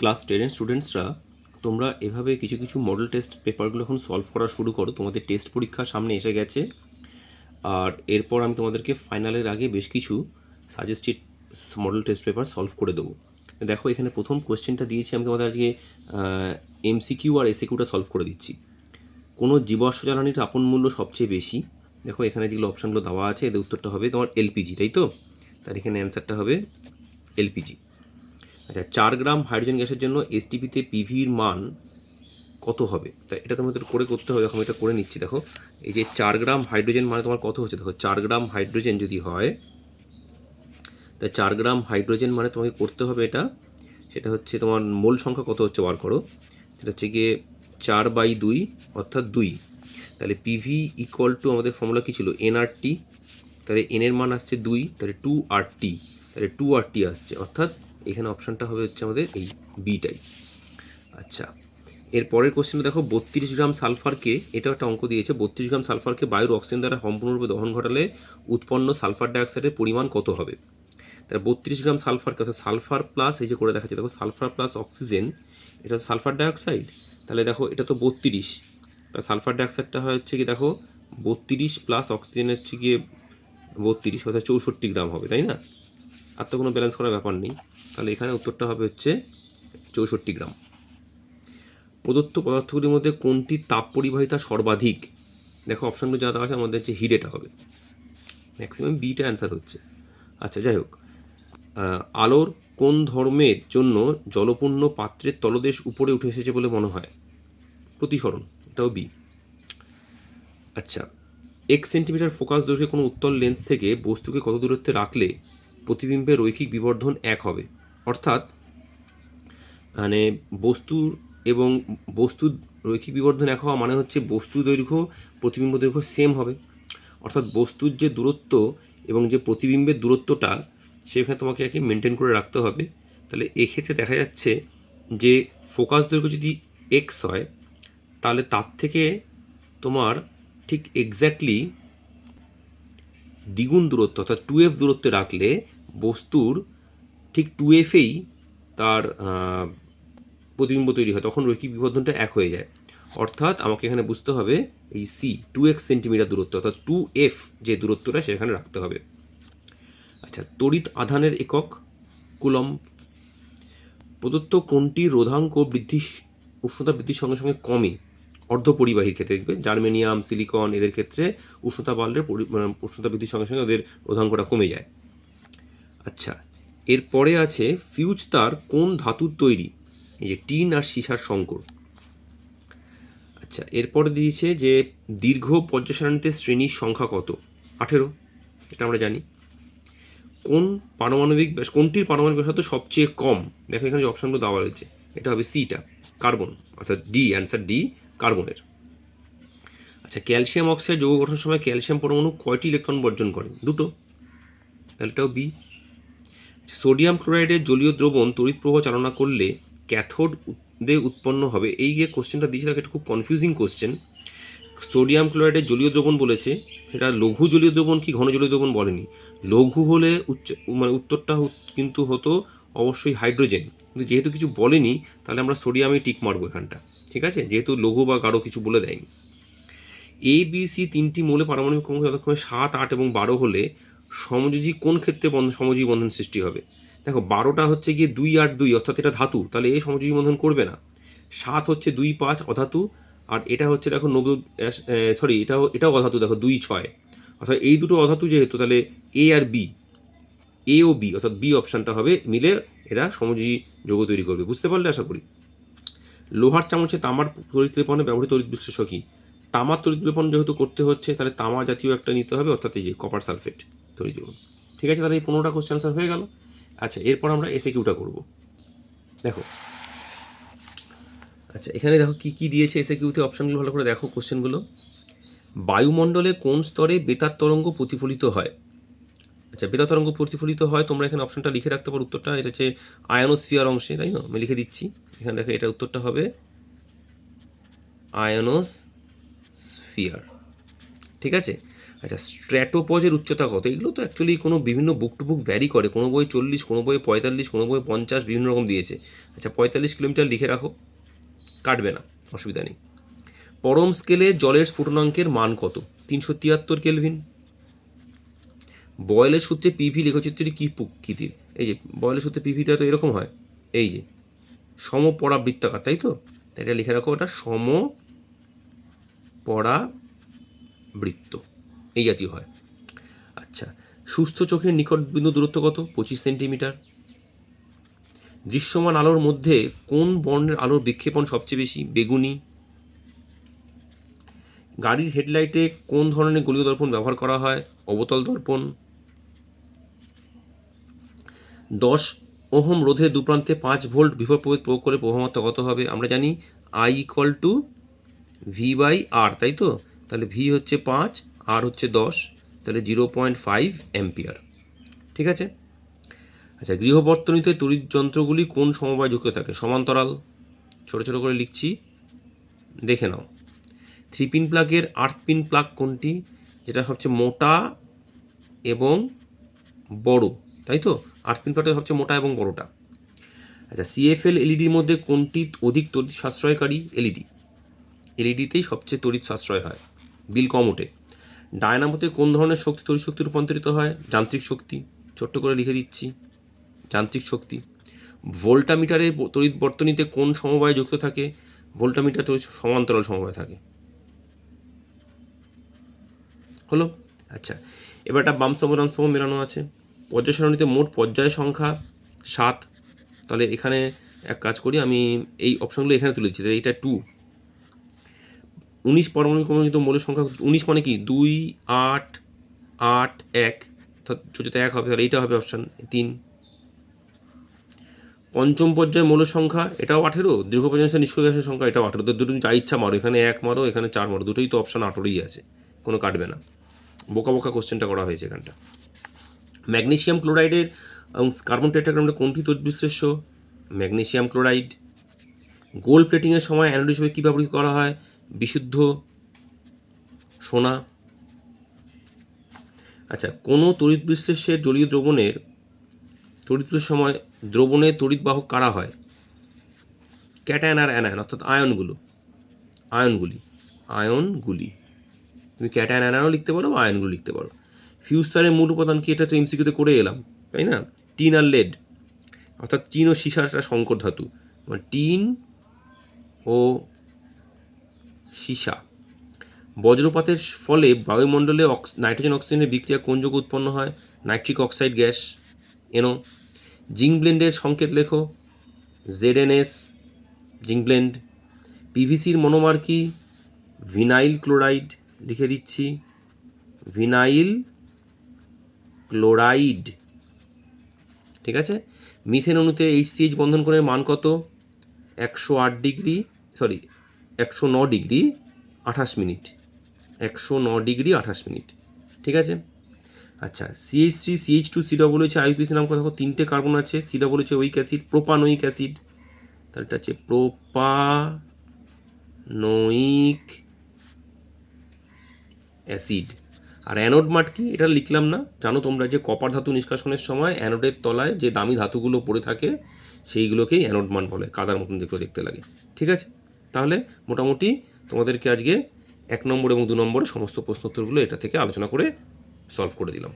Class টেনের স্টুডেন্টসরা তোমরা এভাবে কিছু কিছু মডেল টেস্ট পেপারগুলো এখন সলভ করা শুরু করো। তোমাদের টেস্ট পরীক্ষা সামনে এসে গেছে। আর এরপর আমি তোমাদেরকে ফাইনালের আগে বেশ কিছু suggested model test paper solve করে দেবো। দেখো, এখানে প্রথম কোয়েশ্চেনটা দিয়েছি আমি তোমাদের আজকে এমসিকিউ আর এসিকিউটা সলভ করে দিচ্ছি। কোনো জীবাশ্ম জ্বালানির আপন মূল্য সবচেয়ে বেশি? দেখো, এখানে যেগুলো অপশানগুলো দেওয়া আছে, এদের উত্তরটা হবে তোমার এলপিজি তাই তো? তার এখানে অ্যান্সারটা হবে এলপিজি আচ্ছা চার গ্রাম হাইড্রোজেন গ্যাসের জন্য এসটিপিতে পিভির মান কত হবে? তা এটা তোমাদের করে করতে হবে দেখো এটা করে নিচ্ছি, দেখো। এই যে চার গ্রাম হাইড্রোজেন মানে তোমার কত হচ্ছে? দেখো, চার গ্রাম হাইড্রোজেন যদি হয়, তা চার গ্রাম হাইড্রোজেন মানে তোমাকে করতে হবে এটা, সেটা হচ্ছে তোমার মোল সংখ্যা কত হচ্ছে বার করো? সেটা হচ্ছে গিয়ে চার বাই দুই, অর্থাৎ দুই। তাহলে পিভি ইকুয়াল টু আমাদের ফর্মুলা কী ছিল? এনআরটি তাহলে এনের মান আসছে দুই, তাহলে টু আর টি তাহলে টু আর টি আসছে, অর্থাৎ এখানে অপশানটা হবে হচ্ছে আমাদের এই বিটাই আচ্ছা এর পরের কোশ্চেনটা দেখো, বত্রিশ গ্রাম সালফারকে এটাও একটা অঙ্ক দিয়েছে, বত্রিশ গ্রাম সালফারকে বায়ুর অক্সিজেন দ্বারা সম্পূর্ণরূপে দহন ঘটালে উৎপন্ন সালফার ডাইঅক্সাইডের পরিমাণ কত হবে? তার বত্রিশ গ্রাম সালফারকে অর্থাৎ সালফার প্লাস এই যে করে দেখাচ্ছে, দেখো সালফার প্লাস অক্সিজেন এটা সালফার ডাইঅক্সাইড তাহলে দেখো, এটা তো বত্রিশ। সালফার ডাইঅক্সাইডটা হয় হচ্ছে কি, দেখো, বত্রিশ প্লাস অক্সিজেন হচ্ছে গিয়ে বত্রিশ, অর্থাৎ চৌষট্টি গ্রাম হবে, তাই না? আর তো কোনো ব্যালেন্স করার ব্যাপার নেই। তাহলে এখানে উত্তরটা হবে হচ্ছে চৌষট্টি গ্রাম। প্রদত্ত পদার্থগুলির মধ্যে কোনটি তাপ পরিবাহিতা সর্বাধিক? দেখো অপশানগুলো যা আছে, আমাদের হচ্ছে হিরেটা হবে। ম্যাক্সিমাম বিটা অ্যান্সার হচ্ছে। আচ্ছা যাই হোক। আলোর কোন ধর্মের জন্য জলপূর্ণ পাত্রের তলদেশ উপরে উঠে এসেছে বলে মনে হয়? প্রতিসরণ, এটাও বি আচ্ছা এক সেন্টিমিটার ফোকাস দৈর্ঘ্যে কোনো উত্তল লেন্স থেকে বস্তুকে কত দূরত্বে রাখলে প্রতিবিম্বের রৈখিক বিবর্ধন এক হবে। অর্থাৎ মানে বস্তুর এবং বস্তুর রৈখিক বিবর্ধন এক হওয়া মানে হচ্ছে বস্তু দৈর্ঘ্য, প্রতিবিম্ব দৈর্ঘ্য সেম হবে। অর্থাৎ বস্তুর যে দূরত্ব এবং যে প্রতিবিম্বের দূরত্বটা, সেখানে তোমাকে আর কি মেনটেন করে রাখতে হবে। তাহলে এক্ষেত্রে দেখা যাচ্ছে যে ফোকাস দৈর্ঘ্য যদি এক্স হয়, তাহলে তার থেকে তোমার ঠিক এক্স্যাক্টলি দ্বিগুণ দূরত্ব অর্থাৎ টু এফ দূরত্বে রাখলে বস্তুর ঠিক টু এফেই তার প্রতিবিম্ব তৈরি হয়, তখন রৈখিক বিবর্ধনটা এক হয়ে যায়। অর্থাৎ আমাকে এখানে বুঝতে হবে, এই সি টু এক্স সেন্টিমিটার দূরত্ব, অর্থাৎ টু এফ যে দূরত্বটা সেখানে রাখতে হবে। আচ্ছা তড়িৎ আধানের একক কুলম প্রদত্ত কোনটি রোধাঙ্ক বৃদ্ধি, উষ্ণতা বৃদ্ধির সঙ্গে সঙ্গে কমে অর্ধপরিবাহীর ক্ষেত্রে দেখবে জার্মেনিয়াম, সিলিকন, এদের ক্ষেত্রে উষ্ণতা বাড়লে মানে উষ্ণতা বৃদ্ধির সঙ্গে সঙ্গে ওদের রোধাঙ্কটা কমে যায়। আচ্ছা এরপরে আছে ফিউজ তার কোন ধাতুর তৈরি? এই যে টিন আর সীসার সংকর। আচ্ছা এরপরে দিয়েছে যে দীর্ঘ পর্যাসারণীতে শ্রেণির সংখ্যা কত? আঠেরো, এটা আমরা জানি। কোন পারমাণবিক কোনটির পারমাণবিক ব্যাসার্ধ সবচেয়ে কম? দেখো এখানে যে অপশানগুলো দেওয়া রয়েছে, এটা হবে সিটা, কার্বন, অর্থাৎ ডি, অ্যান্সার ডি, কার্বনের। আচ্ছা ক্যালসিয়াম অক্সাইড যৌগ গঠনের সময় ক্যালসিয়াম পরমাণু কয়টি ইলেকট্রন বর্জন করে? দুটো। তাহলে এটাও বি। সোডিয়াম ক্লোরাইডের জলীয় দ্রবণ তড়িৎ প্রবাহ চালনা করলে ক্যাথোড দে উৎপন্ন হবে। এই যে কোশ্চেনটা দিয়েছে, তাকে একটা খুব কনফিউজিং কোশ্চেন সোডিয়াম ক্লোরাইডের জলীয় দ্রবণ বলেছে, সেটা লঘু জলীয় দ্রবণ কি ঘন জলীয় দ্রবণ বলেনি। লঘু হলে উচ্চ মানে উত্তরটা কিন্তু হতো অবশ্যই হাইড্রোজেন। কিন্তু যেহেতু কিছু বলেনি, তাহলে আমরা সোডিয়ামে টিক মারবো এখানটা। ঠিক আছে? যেহেতু লঘু বা গাঢ় কিছু বলে দেয়নি। এ বি সি তিনটি মৌলে পারমাণবিক ক্রমাঙ্ক সাত, আট এবং বারো হলে সমযোজী কোন ক্ষেত্রে বন্ধন সমযোজী বন্ধন সৃষ্টি হবে? দেখো, বারোটা হচ্ছে গিয়ে দুই আট দুই, অর্থাৎ এটা ধাতু, তাহলে এ সমযোজী বন্ধন করবে না। সাত হচ্ছে দুই পাঁচ, অধাতু, আর এটা হচ্ছে দেখো নোবেল সরি এটাও এটাও অধাতু, দেখো দুই ছয়। অর্থাৎ এই দুটো অধাতু যেহেতু, তাহলে এ আর বি, এ ও বি, অর্থাৎ বি অপশানটা হবে, মিলে এরা সমযোজী যৌগ তৈরি করবে। বুঝতে পারলে আশা করি? লোহার চামচে তামার লেপনে ব্যবহৃত তড়িৎ বিশ্লেষক তড়িৎ লেপন যেহেতু করতে হচ্ছে, তাহলে তামা জাতীয় একটা নিতে হবে, অর্থাৎ এই যে কপার সালফেট তৈরি যৌগ ঠিক আছে? তাহলে এই পনেরোটা কোশ্চেন আনসার হয়ে গেল। আচ্ছা এরপর আমরা এসে কিউটা করব। দেখো। আচ্ছা এখানে দেখো কী কী দিয়েছে এসে কিউতে অপশানগুলো ভালো করে দেখো কোশ্চেনগুলো বায়ুমণ্ডলে কোন স্তরে বেতার তরঙ্গ প্রতিফলিত হয়? আচ্ছা বেতার তরঙ্গ প্রতিফলিত হয়, তোমরা এখানে অপশনটা লিখে রাখতে পারো উত্তরটা। এটা হচ্ছে আয়নোস্ফিয়ার অংশে, তাই না? আমি লিখে দিচ্ছি। এখানে দেখো, এটা উত্তরটা হবে আয়নোস্ফিয়ার ঠিক আছে? আচ্ছা স্ট্র্যাটোপজের উচ্চতা কত? এগুলো তো অ্যাকচুয়ালি কোনো বিভিন্ন বুক টু বুক ভ্যারি করে। কোনো বই চল্লিশ, কোনো বই পঁয়তাল্লিশ, কোনো বই পঞ্চাশ বিভিন্ন রকম দিয়েছে। আচ্ছা পঁয়তাল্লিশ কিলোমিটার লিখে রাখো, কাটবে না, অসুবিধা নেই। পরম স্কেলে জলের স্ফুটনাঙ্কের মান কত? তিনশো তিয়াত্তর কেলভিন। বয়েলের সূত্রে পিভি লেখচিত্রটি কী প্রকৃতির এই যে, বয়েলের সূত্রে পিভিটা তো এরকম হয়। এই যে, সমপরাবৃত্তাকার, তাই তো? এটা লিখে রাখো ওটা সম পরাবৃত্ত এই জাতীয় হয়। আচ্ছা সুস্থ চোখের নিকট বিন্দু দূরত্ব কত? পঁচিশ সেন্টিমিটার। দৃশ্যমান আলোর মধ্যে কোন বর্ণের আলোর বিক্ষেপণ সবচেয়ে বেশি? বেগুনি। গাড়ির হেডলাইটে কোন ধরনের গলীয় দর্পণ ব্যবহার করা হয়? অবতল দর্পণ। দশ ওহম রোধের দুপ্রান্তে পাঁচ ভোল্ট বিভব প্রয়োগ করে প্রভাবমাত্রা কত হবে? আমরা জানি I equal to V by R তাই তো? তাহলে ভি হচ্ছে পাঁচ আর হচ্ছে দশ, তাহলে জিরো পয়েন্ট ফাইভ অ্যাম্পিয়ার। ঠিক আছে? আচ্ছা গৃহবর্তনীতে তড়িৎ যন্ত্রগুলি কোন সমবায় যুক্ত থাকে? সমান্তরাল। ছোট ছোট করে লিখছি। দেখে নাও। থ্রি পিন প্লাগের আর্থ পিন প্লাগ কোনটি? যেটা সবচেয়ে মোটা এবং বড়, তাই তো? আর্থ পিন প্লাগটা সবচেয়ে মোটা এবং বড়টা। আচ্ছা সিএফএল এলইডির মধ্যে কোনটি অধিক তড়িৎ সাশ্রয়কারী? এলইডি এলইডিতেই সবচেয়ে তড়িৎ সাশ্রয় হয়। বিল কম ওঠে। ডায়নামোতে কোন ধরনের শক্তি তড়িৎ শক্তি রূপান্তরিত হয়? যান্ত্রিক শক্তি, ছোট্ট করে লিখে দিচ্ছি। যান্ত্রিক শক্তি। ভোল্টামিটারের তড়িৎ বর্তনীতে কোন সমবায় যুক্ত থাকে? ভোল্টামিটার তড়িৎ সমান্তরাল সমবায় থাকে। হলো? আচ্ছা এবার একটা বাম স্তম্ভ, ডান মেলানো আছে। পর্যায় সারণীতে মোট পর্যায় সংখ্যা সাত। তাহলে এখানে এক কাজ করি, আমি এই অপশনগুলো এখানে তুলে দিচ্ছি। তাহলে এইটা টু উনিশ পারমাণবিক ক্রমযুক্ত মৌলের সংখ্যা, উনিশ মানে কি? দুই, আট আট, এক। ছোটো এক হবে, তাহলে এইটা হবে অপশান তিন। পঞ্চম পর্যায়ে মৌলের সংখ্যা, এটাও আঠেরো? দীর্ঘ পর্যায়ে নিষ্ক্রিয় গ্যাসের সংখ্যা, এটাও আঠেরো। তো দুটো যা ইচ্ছা মারো, এখানে এক মারো, এখানে চার মারো, দুটোই তো অপশান আঠেরোই আছে। কোনো কাটবে না। বোকা বোকা কোশ্চেনটা করা হয়েছে এখানটা। ম্যাগনেশিয়াম ক্লোরাইডের, এবং কার্বন টেট্রাগ্রামে কোনটি তদ্বিশ্লেষ্য? Magnesium chloride. গোল প্লেটিংয়ের সময় অ্যানোড হিসেবে কী ব্যবহৃত করা হয়? বিশুদ্ধ সোনা। আচ্ছা কোনো তড়িৎ বিশ্লেষের জলীয় দ্রবণের, তড়িৎ সময় দ্রবণে তড়িৎ বাহক কারা হয়? ক্যাটায়ন আর অ্যানায়ন, অর্থাৎ আয়নগুলো। আয়নগুলি। আয়নগুলি। তুমি ক্যাটায়ন অ্যানায়নও লিখতে পারো বা আয়নগুলো লিখতে পারো। ফিউজ তারের মূল উপাদান কি? এটা তো এমসিকিউতে করে এলাম, তাই না? টিন আর লেড, অর্থাৎ টিন ও সীসার একটা সংকর ধাতু। মানে টিন ও সীসা। বজ্রপাতের ফলে বায়ুমণ্ডলে নাইট্রোজেন অক্সিজেনের বিক্রিয়া কোন যোগ উৎপন্ন হয়? Nitric oxide gas. N O zinc ব্লেন্ডের সংকেত লেখো। জেডএনএস জিঙ্ক ব্লেন্ড পিভিসির মনোমার কি? ভিনাইল ক্লোরাইড লিখে দিচ্ছি। Vinyl chloride. ঠিক আছে? মিথেন অণুতে এইচসিএইচ বন্ধন করে মান কত? একশো আট ডিগ্রি, সরি একশো ন ডিগ্রি আঠাশ মিনিট। একশো ন ডিগ্রি আঠাশ মিনিট। ঠিক আছে? আচ্ছা CH three CH two C double হচ্ছে আইপিসি নাম কথা তিনটে কার্বন আছে সি ডবল হচ্ছে ওইক অ্যাসিড প্রোপানোইক অ্যাসিড। তাহলে হচ্ছে প্রোপানোইক অ্যাসিড। আর অ্যানোড মাঠ কি? এটা লিখলাম না। জানো তোমরা যে কপার ধাতু নিষ্কাশনের সময় অ্যানোডের তলায় যে দামি ধাতুগুলো পড়ে থাকে, সেইগুলোকেই অ্যানোড মান বলে, কাদার মতন দেখতে লাগে। ঠিক আছে? তাহলে মোটামুটি তোমাদেরকে আজকে এক নম্বর এবং দু নম্বরের সমস্ত প্রশ্নোত্তরগুলো এটা থেকে আলোচনা করে সলভ করে দিলাম।